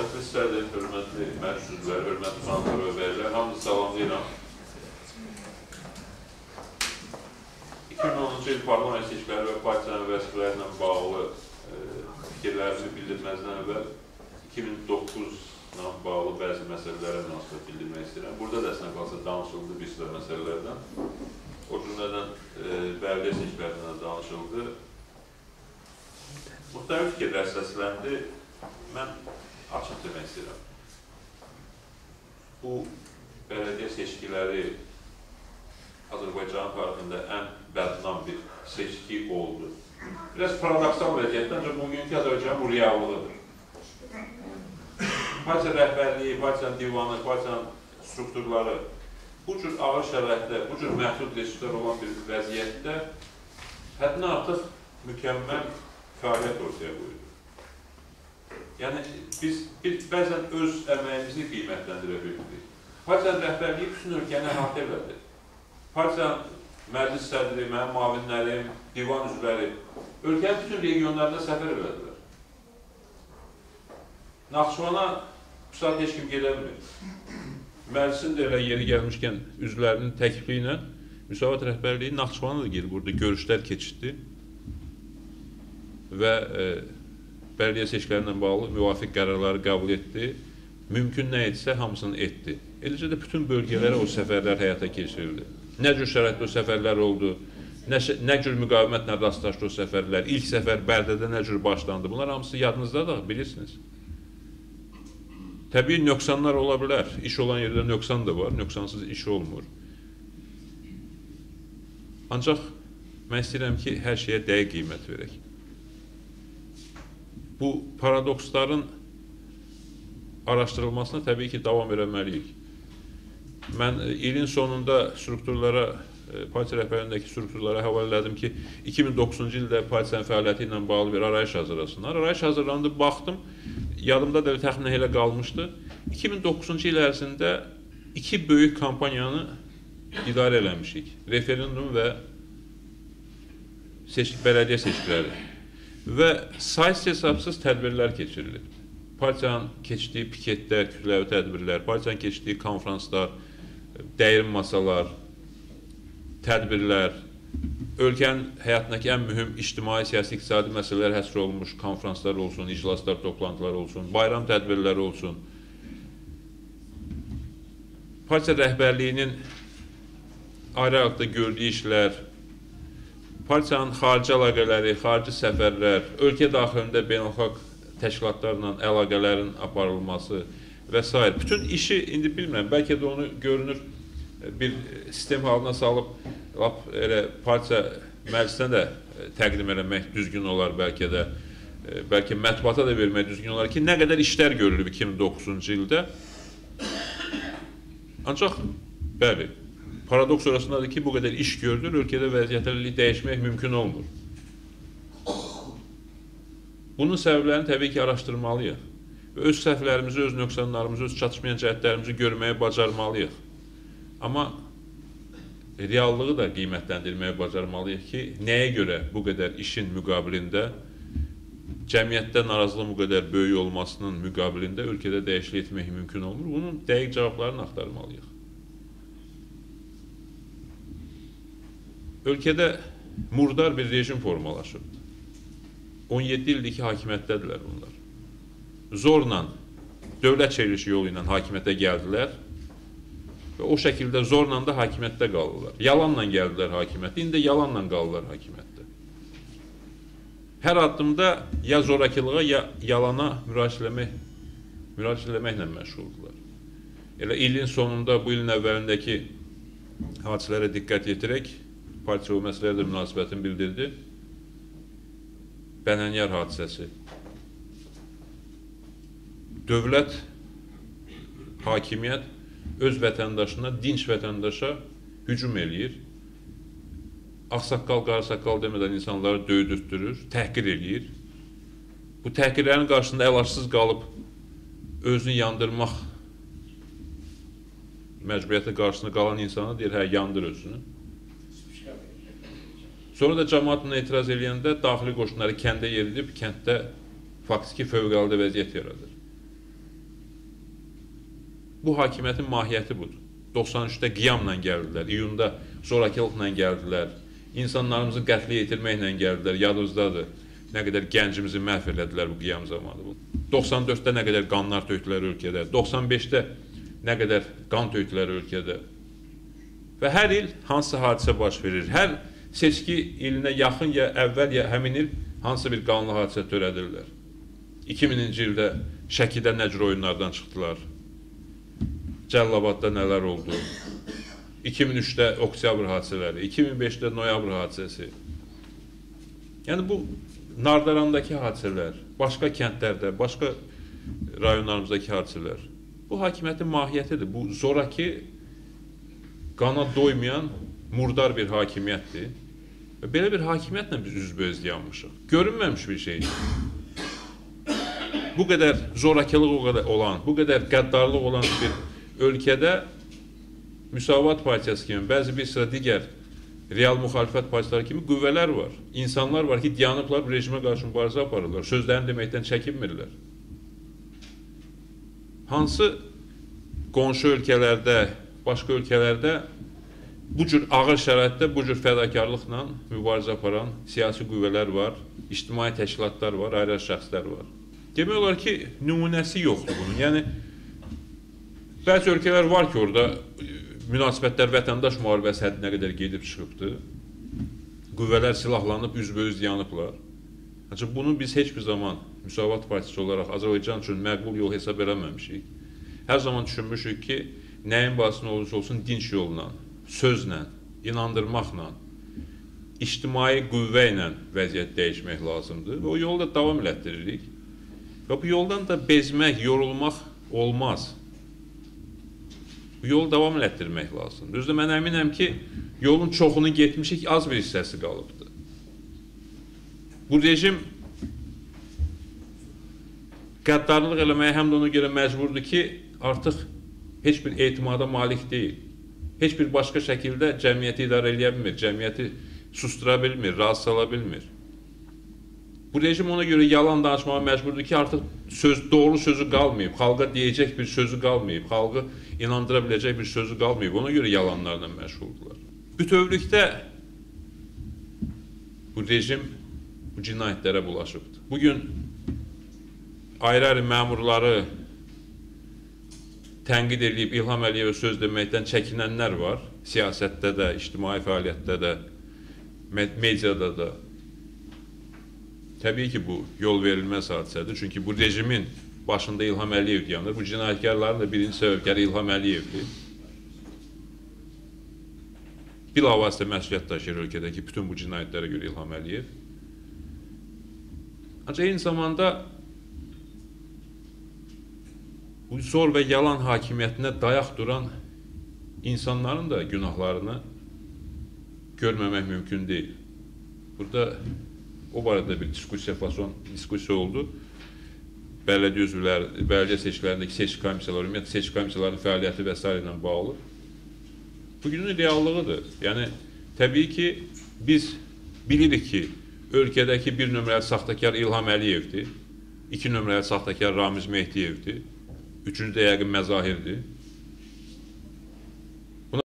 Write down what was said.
Hörmətli sədir, hörmətli məclis üzvləri, hörmətli xanımlar və bəylər, hamınızı salamlayıram. 2010-cu il parlament seçkiləri və partiyanın vəzifələri ilə bağlı e, fikirlərimi bildirməzdən əvvəl 2009-la bağlı bəzi məsələlərə münasibət bildirmək istəyirəm. Burada da əslində qalsa danışıldı bir sıra məsələlərdən. O cümlədən e, bələdiyyə seçkilərindən danışıldı. Müxtəlif fikirlər səsləndi. Mən açıq demək istəyirəm. Bu bələdiyyə seçkiləri Azərbaycan tarixində ən bədnam bir seçki oldu. Biraz paradoksal vəziyyətdə, ancaq bugünkü Azərbaycan bu reallığıdır. Partiya rəhbərliyi, partiyanın divanı, partiyanın strukturları bu cür ağır şəraitdə, bu cür məhdud resurslar olan bir vəziyyətdə həddən artıq mükəmməl fəaliyyət ortaya qoyur. Yəni, biz, biz bəzən öz əməyimizi qiymətləndirə bilmirik. Partiyanın rəhbərliyi bütün ölkəni əhatə elədi. Partiyanın məclis sədri, mənim mavinlərim, divan üzvləri ölkənin bütün regionlarında səfər elədilər. Naxçıvana bu saat heç kim gedəmir. Məclisin də elə yeri gəlmişkən üzvlərinin təklifi ilə Müsavat rəhbərliyi Naxçıvana da gelib burada görüşlər keçirdi və e, bələdiyyə seçkilərinə bağlı müvafiq qərarları qəbul etdi. Mümkün nə etsə hamısını etdi. Eləcə də bütün bölgələrə o səfərlər həyata keçirildi. Nə cür şəraitdə o səfərlər oldu, nə, nə cür müqavimətlə rastlaşdı o səfərlər, ilk səfər Bərdədə nə cür başlandı, bunlar hamısı yadınızda da bilirsiniz. Təbii nöqsanlar ola bilər, iş olan yerdə nöqsan da var, nöqsansız iş olmur. Ancaq mən istəyirəm ki, hər şeyə dəqiq qiymət verək bu paradoksların araşdırılmasına təbii ki, davam eləməliyik. Mən e, ilin sonunda strukturlara, e, partiya rəhbərliyindəki strukturlara həvalə elədim ki, 2009-cu ildə partiyanın fəaliyyəti ilə bağlı bir arayış hazırlasınlar. Arayış hazırlandı, baxdım, yadımda da təxminən elə qalmışdı. 2009-cu il ərzində iki böyük kampaniyanı idarə eləmişik. Referendum və seç bələdiyyə seçkiləri və saysız hesabsız tədbirlər keçirilir. Partiyanın keçdiyi piketlər, kütləvi tədbirlər, partiyanın keçdiyi konfranslar, dəyir masalar, tədbirlər, ölkənin həyatındakı ən mühüm ictimai, siyasi, iqtisadi məsələlər həsr olunmuş konfranslar olsun, iclaslar, toplantılar olsun, bayram tədbirləri olsun. Partiya rəhbərliyinin ayrı-ayrılıqda gördüyü işlər, partiyanın xarici əlaqələri, xarici səfərlər, ölkə daxilində beynəlxalq təşkilatlarla əlaqələrin aparılması və s. Bütün işi indi bilmirəm, bəlkə də onu görünür e, bir sistem halına salıb lap elə partiya məclisinə də e, təqdim eləmək düzgün olar bəlkə də e, bəlkə mətbuata da vermək düzgün olar ki, nə qədər işlər görülüb 2009-cu ildə. Ancaq bəli, paradoks orasındadır ki, bu qədər iş görülür, ölkədə vəziyyətləri dəyişmək mümkün olmur. Bunun səbəblərini təbii ki, araşdırmalıyıq. Və öz səhvlərimizi, öz nöqsanlarımızı, öz çatışmayan cəhətlərimizi görməyə bacarmalıyıq. Amma reallığı da qiymətləndirməyə bacarmalıyıq ki, nəyə görə bu qədər işin müqabilində cəmiyyətdə narazılığın bu qədər böyük olmasının müqabilində ölkədə dəyişiklik etmək mümkün olmur. Bunun dəqiq cavablarını axtarmalıyıq. Ölkədə murdar bir rejim formalaşıb. 17 ildir ki, hakimiyyətdədirlər bunlar. Zorla, dövlət çevrilişi yolu ilə hakimiyyətə gəldilər və o şəkildə zorla da hakimiyyətdə qalırlar. Yalanla gəldilər hakimiyyətə, indi yalanla qalırlar hakimiyyətdə. Hər addımda ya zorakılığa, ya yalana müraciət eləmək, müraciət eləməklə məşğuldular. Elə ilin sonunda, bu ilin əvvəlindəki hadisələrə diqqət yetirək, partiya o məsələyə də münasibətini bildirdi. Bənənyar hadisəsi. Dövlət, hakimiyyət öz vətəndaşına, dinç vətəndaşa hücum eləyir. Ağsaqqal, qarasaqqal demədən insanları döydürtdürür, təhqir eləyir. Bu təhqirlərin qarşısında əlacsız qalıb özünü yandırmaq məcburiyyəti qarşısında qalan insana deyir, hə, yandır özünü. Sonra da cəmaat buna etiraz edəndə daxili qoşunları kəndə yeridib, kənddə faktiki fövqəladə vəziyyət yaradır. Bu hakimiyyətin mahiyyəti budur. 93-də qiyamla gəldilər, iyunda zorakılıqla gəldilər, insanlarımızı qətlə yetirməklə gəldilər, yadınızdadır. Nə qədər gəncimizi məhv elədilər bu qiyam zamanı. 94-də nə qədər qanlar tökdülər ölkədə, 95-də nə qədər qan tökdülər ölkədə. Və hər il hansı hadisə baş verir? Hər seçki ilinə yaxın ya əvvəl ya həmin il hansı bir qanlı hadisə törədirlər. 2000-ci ildə Şəkidə nə cür oyunlardan çıxdılar? Cəllabadda nələr oldu? 2003-də oktyabr hadisələri, 2005-də noyabr hadisəsi. Yəni bu Nardarandakı hadisələr, başqa kəndlərdə, başqa rayonlarımızdakı hadisələr. Bu hakimiyyətin mahiyyətidir. Bu zoraki qana doymayan murdar bir hakimiyyətdir. Və belə bir hakimiyyətlə biz üzbəüz yanmışıq. Görünməmiş bir şey. Bu qədər zorakılıq o qədər olan, bu qədər qəddarlıq olan bir ölkədə Müsavat Partiyası kimi, bəzi bir sıra digər real müxalifət partiyaları kimi qüvvələr var. İnsanlar var ki, dayanıblar bu rejimə qarşı mübarizə aparırlar. Sözlərini deməkdən çəkinmirlər. Hansı qonşu ölkələrdə, başqa ölkələrdə bu cür ağır şəraitdə bu cür fədakarlıqla mübarizə aparan siyasi qüvvələr var, ictimai təşkilatlar var, ayrı şəxslər var. Demək olar ki, nümunəsi yoxdur bunun. Yəni bəzi ölkələr var ki, orada münasibətlər vətəndaş müharibəsi həddinə qədər gedib çıxıbdı. Qüvvələr silahlanıb, üzbəüz yanıblar. Ancaq bunu biz heç bir zaman Müsavat Partisi olaraq Azərbaycan üçün məqbul yol hesab eləməmişik. Hər zaman düşünmüşük ki, nəyin bahasına olursa olsun dinç yolla, sözlə, inandırmaqla, ictimai qüvvə ilə vəziyyət dəyişmək lazımdır və o yolda davam elətdiririk. Və bu yoldan da bezmək, yorulmaq olmaz. Bu yolu davam elətdirmək lazımdır. Düzdür, mən əminəm ki, yolun çoxunu getmişik, az bir hissəsi qalıbdır. Bu rejim qəddarlıq eləməyə həm də ona görə məcburdur ki, artıq heç bir etimada malik deyil. Heç bir başqa şəkildə cəmiyyəti idarə edə bilmir, cəmiyyəti sustura bilmir, razı sala bilmir. Bu rejim ona görə yalan danışmağa məcburdur ki, artıq söz doğru sözü qalmayıb, xalqa deyəcək bir sözü qalmayıb, xalqı inandıra biləcək bir sözü qalmayıb. Ona görə yalanlarla məşğuldular. Bütövlükdə bu rejim bu cinayətlərə bulaşıbdır. Bu gün ayrı-ayrı məmurları tənqid edib İlham Əliyevə söz deməkdən çəkinənlər var. Siyasətdə də, ictimai fəaliyyətdə də, mediada da. Təbii ki, bu yol verilməz hadisədir. Çünki bu rejimin başında İlham Əliyev dayanır. Bu cinayətkarların da birinci səbəbkarı İlham Əliyevdir. Bilavasitə məsuliyyət daşıyır ölkədəki bütün bu cinayətlərə görə İlham Əliyev. Ancaq eyni zamanda bu zor və yalan hakimiyyətinə dayaq duran insanların da günahlarını görməmək mümkün deyil. Burada o barədə bir diskussiya fason diskussiya oldu. Bələdiyyə üzvləri, bələdiyyə seçkilərindəki seçki komissiyaları, ümumiyyətlə seçki komissiyalarının fəaliyyəti və s. ilə bağlı. Bugünün reallığıdır. Yəni təbii ki, biz bilirik ki, ölkədəki bir nömrəli saxtakar İlham Əliyevdir, iki nömrəli saxtakar Ramiz Mehdiyevdir, üçüncü də yəqin Məzahirdir.